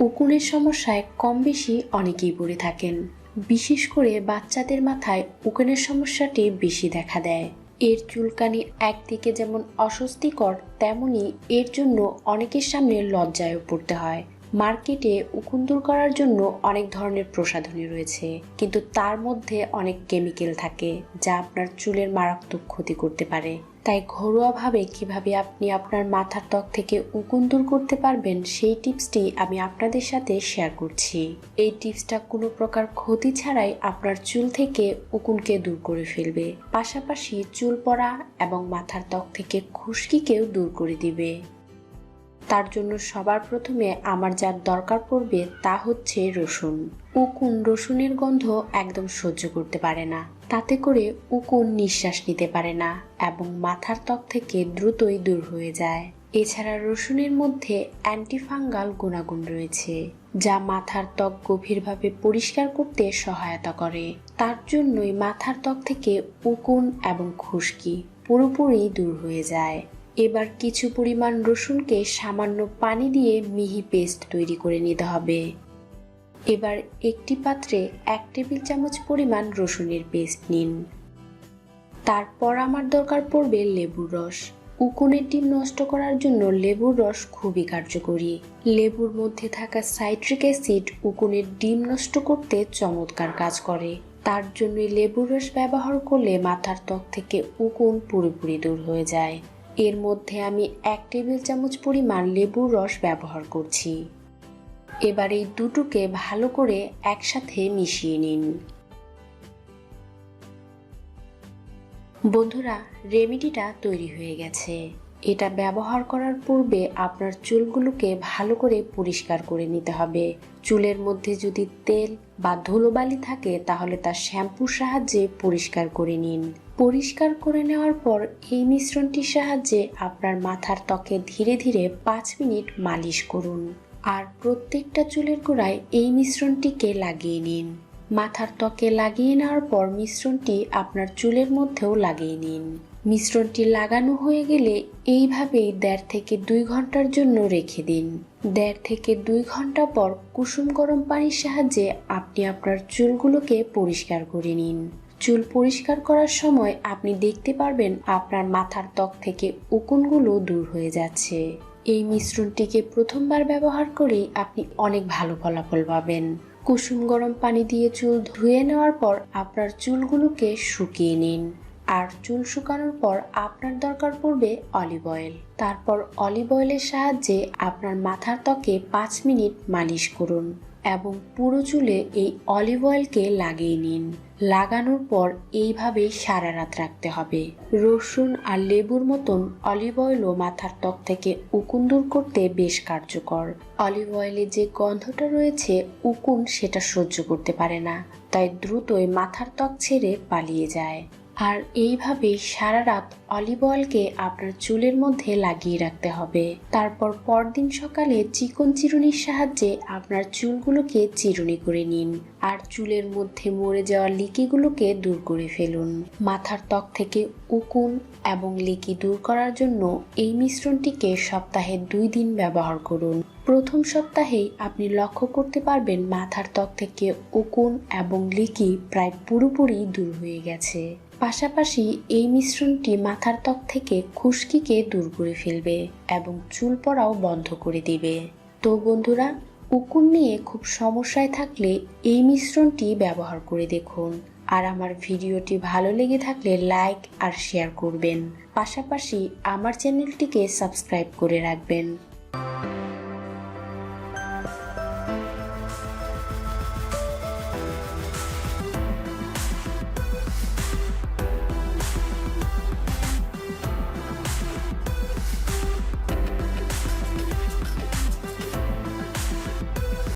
উকুনের সমস্যায় কম বেশি অনেকেই পড়ে থাকেন। বিশেষ করে বাচ্চাদের মাথায় উকুনের সমস্যাটি বেশি দেখা দেয়। এর চুলকানি একদিকে যেমন অস্বস্তিকর, তেমনি এর জন্য অনেকের সামনে লজ্জায়ও পড়তে হয়। মার্কেটে উকুন দূর করার জন্য অনেক ধরনের প্রসাধনী রয়েছে। কিন্তু তার মধ্যে অনেক কেমিক্যাল থাকে, যা আপনার চুলের মারাত্মক ক্ষতি করতে পারে। তাই ঘরোয়াভাবে কীভাবে আপনি আপনার মাথার ত্বক থেকে উকুন দূর করতে পারবেন, সেই টিপসটি আমি আপনাদের সাথে শেয়ার করছি। এই টিপসটা কোনো প্রকার ক্ষতি ছাড়াই আপনার চুল থেকে উকুনকে দূর করে ফেলবে। পাশাপাশি চুল পড়া এবং মাথার ত্বক থেকে খুশকিকেও দূর করে দিবে। তার জন্য সবার প্রথমে আমার যার দরকার পড়বে তা হচ্ছে রসুন। উকুন রসুনের গন্ধ একদম সহ্য করতে পারে না। তাতে করে উকুন নিঃশ্বাস নিতে পারে না এবং মাথার ত্বক থেকে দ্রুতই দূর হয়ে যায়। এছাড়া রসুনের মধ্যে অ্যান্টিফাঙ্গাল গুণাগুণ রয়েছে, যা মাথার ত্বক গভীরভাবে পরিষ্কার করতে সহায়তা করে। তার জন্যই মাথার ত্বক থেকে উকুন এবং খুশকি পুরোপুরি দূর হয়ে যায়। এবার কিছু পরিমাণ রসুনকে সামান্য পানি দিয়ে মিহি পেস্ট তৈরি করে নিতে হবে। এবার একটি পাত্রে এক টেবিল চামচ পরিমাণ রসুনের পেস্ট নিন। তারপর আমার দরকার পড়বে লেবুর রস। উকুনের ডিম নষ্ট করার জন্য লেবুর রস খুবই কার্যকরী। লেবুর মধ্যে থাকা সাইট্রিক অ্যাসিড উকুনের ডিম নষ্ট করতে চমৎকার কাজ করে। তার জন্যই লেবুর রস ব্যবহার করলে মাথার ত্বক থেকে উকুন পুরোপুরি দূর হয়ে যায়। এর মধ্যে আমি এক টেবিল চামচ পরিমাণ লেবুর রস ব্যবহার করছি। এবার এই দুটোকে ভালো করে একসাথে মিশিয়ে নিন। বন্ধুরা, রেমেডিটা তৈরি হয়ে গেছে। এটা ব্যবহার করার পূর্বে আপনার চুলগুলোকে ভালো করে পরিষ্কার করে নিতে হবে। চুলের মধ্যে যদি তেল বা ধুলোবালি থাকে, তাহলে তা শ্যাম্পুর সাহায্যে পরিষ্কার করে নিন। পরিষ্কার করে নেওয়ার পর এই মিশ্রণটির সাহায্যে আপনার মাথার ত্বকে ধীরে ধীরে পাঁচ মিনিট মালিশ করুন। আর প্রত্যেকটা চুলের গোড়ায় এই মিশ্রণটিকে লাগিয়ে নিন। মাথার ত্বকে লাগিয়ে নেওয়ার পর মিশ্রণটি আপনার চুলের মধ্যেও লাগিয়ে নিন। মিশ্রণটি লাগানো হয়ে গেলে এইভাবেই দেড় থেকে দুই ঘণ্টার জন্য রেখে দিন। দেড় থেকে দুই ঘণ্টা পর কুসুম গরম পানির সাহায্যে আপনি আপনার চুলগুলোকে পরিষ্কার করে নিন। চুল পরিষ্কার করার সময় আপনি দেখতে পারবেন আপনার মাথার ত্বক থেকে উকুনগুলো দূর হয়ে যাচ্ছে। এই মিশ্রণটিকে প্রথমবার ব্যবহার করেই আপনি অনেক ভালো ফলাফল পাবেন। কুসুম গরম পানি দিয়ে চুল ধুয়ে নেওয়ার পর আপনার চুলগুলোকে শুকিয়ে নিন। আর চুল শুকানোর পর আপনার দরকার পড়বে অলিভ অয়েল। তারপর অলিভ অয়েলের সাহায্যে আপনার মাথার ত্বকে পাঁচ মিনিট মালিশ করুন। এবং পুরো চুলে এই অলিভ অয়েলকে লাগিয়ে নিন। লাগানোর পর এইভাবেই সারা রাত রাখতে হবে। রসুন আর লেবুর মতন অলিভ অয়েলও মাথার ত্বক থেকে উকুন দূর করতে বেশ কার্যকর। অলিভ অয়েলে যে গন্ধটা রয়েছে, উকুন সেটা সহ্য করতে পারে না, তাই দ্রুতই মাথার ত্বক ছেড়ে পালিয়ে যায়। আর এইভাবেই সারা রাত অলিভ অয়েলকে আপনার চুলের মধ্যে লাগিয়ে রাখতে হবে। তারপর পরদিন সকালে চিকন চিরুনির সাহায্যে আপনার চুলগুলোকে চিরুনি করে নিন আর চুলের মধ্যে মরে যাওয়া লিকিগুলোকে দূর করে ফেলুন। মাথার ত্বক থেকে উকুন এবং লিকি দূর করার জন্য এই মিশ্রণটিকে সপ্তাহে দুই দিন ব্যবহার করুন। প্রথম সপ্তাহেই আপনি লক্ষ্য করতে পারবেন মাথার ত্বক থেকে উকুন এবং লিকি প্রায় পুরোপুরি দূর হয়ে গেছে। পাশাপাশি এই মিশ্রণটি মাথার ত্বক থেকে খুশকিকে দূর করে ফেলবে এবং চুল পড়াও বন্ধ করে দিবে। তো বন্ধুরা, উকুন নিয়ে খুব সমস্যায় থাকলে এই মিশ্রণটি ব্যবহার করে দেখুন। আর আমার ভিডিওটি ভালো লেগে থাকলে লাইক আর শেয়ার করবেন। পাশাপাশি আমার চ্যানেলটিকে সাবস্ক্রাইব করে রাখবেন।